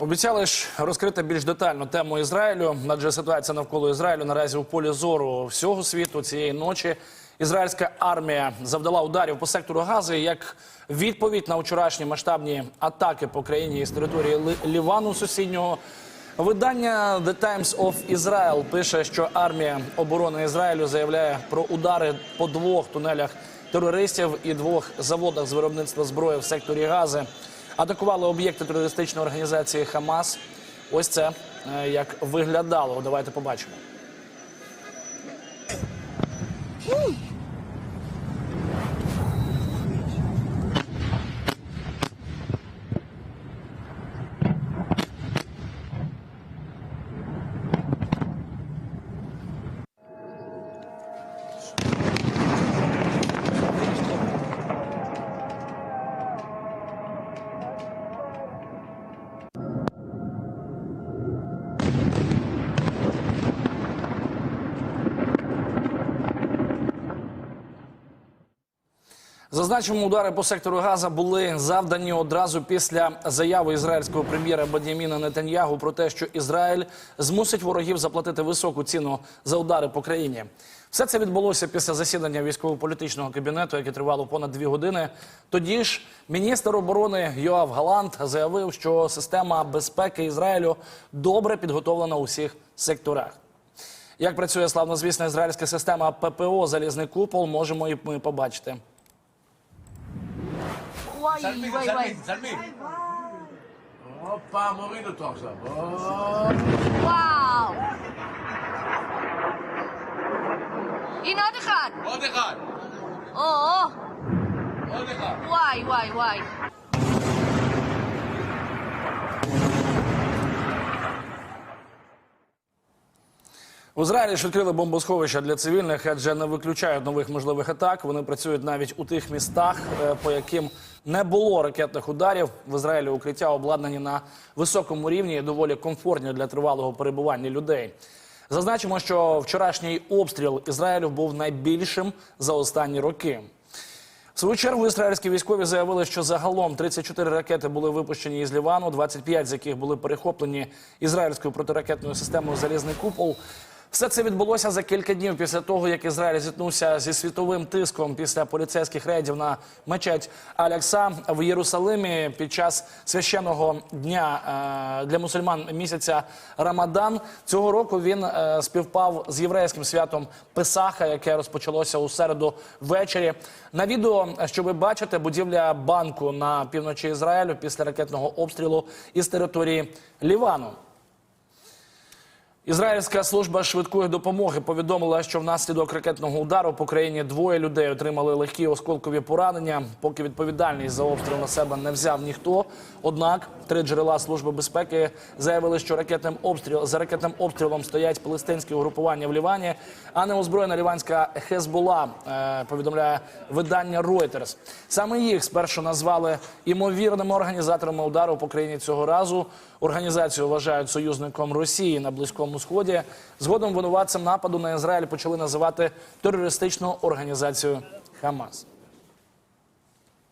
Обіцяли ж розкрити більш детально тему Ізраїлю, адже ситуація навколо Ізраїлю наразі у полі зору всього світу цієї ночі. Ізраїльська армія завдала ударів по сектору Гази як відповідь на вчорашні масштабні атаки по країні із території Лівану сусіднього. Видання The Times of Israel пише, що армія оборони Ізраїлю заявляє про удари по двох тунелях терористів і двох заводах з виробництва зброї в секторі Гази. Атакували об'єкти терористичної організації Хамас. Ось це е, як виглядало. Давайте побачимо. Зазначимо, удари по сектору Газа були завдані одразу після заяви ізраїльського прем'єра Бадяміна Нетаньягу про те, що Ізраїль змусить ворогів заплатити високу ціну за удари по країні. Все це відбулося після засідання військово-політичного кабінету, яке тривало понад дві години. Тоді ж міністр оборони Йоав Галант заявив, що система безпеки Ізраїлю добре підготовлена у всіх секторах. Як працює славнозвісна ізраїльська система ППО Залізний купол, можемо і ми побачити. וואי, צלמי, וואי, צלמי, וואי. צלמי. הופה, מוריד אותו עכשיו. הופ. וואו. הנה עוד אחד. עוד אחד, או, או. עוד אחד. וואי, וואי, וואי. В Ізраїлі ж відкрили бомбосховища для цивільних, адже не виключають нових можливих атак. Вони працюють навіть у тих містах, е, по яким не було ракетних ударів. В Ізраїлі укриття обладнані на високому рівні і доволі комфортні для тривалого перебування людей. Зазначимо, що вчорашній обстріл Ізраїлю був найбільшим за останні роки. В свою чергу ізраїльські військові заявили, що загалом 34 ракети були випущені із Лівану, 25 з яких були перехоплені ізраїльською протиракетною системою Залізний купол. Все це відбулося за кілька днів після того, як Ізраїль зіткнувся зі світовим тиском після поліцейських рейдів на мечеть Алякса в Єрусалимі під час священного дня е, для мусульман місяця Рамадан. Цього року він е, співпав з єврейським святом Песаха, яке розпочалося у середу ввечері. На відео, що ви бачите, будівля банку на півночі Ізраїлю після ракетного обстрілу із території Лівану. Ізраїльська служба швидкої допомоги повідомила, що внаслідок ракетного удару по країні двоє людей отримали легкі осколкові поранення. Поки відповідальність за обстріл на себе не взяв ніхто. Однак три джерела служби безпеки заявили, що ракетним обстріл за ракетним обстрілом стоять палестинські угрупування в Лівані, а не озброєна ліванська Хезбола. е, Повідомляє видання Reuters. Саме їх спершу назвали імовірними організаторами удару по країні цього разу. Організацію вважають союзником Росії на близькому сході. Згодом винуватцем нападу на Ізраїль почали називати терористичну організацію Хамас.